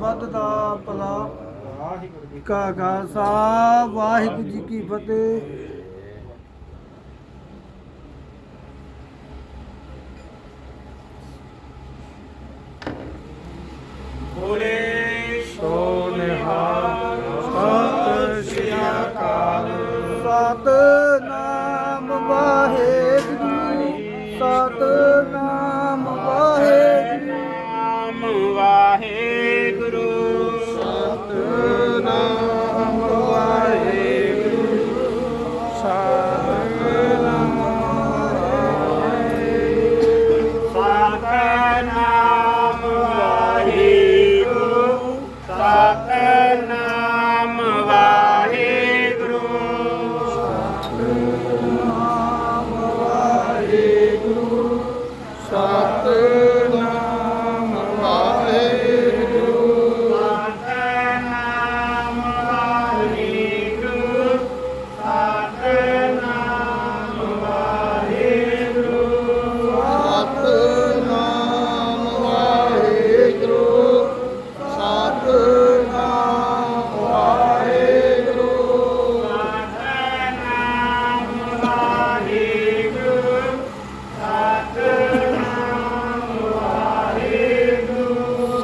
ਵੱਧਦਾ ਭਲਾ। ਕਾ ਖਾਲਸਾ ਵਾਹਿਗੁਰੂ ਜੀ ਕੀ ਫਤਿਹ। ਬੋਲੇ time.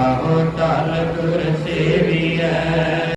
ਕਹੋ ਤਲ ਗੁਰ ਸੇਵੀਐ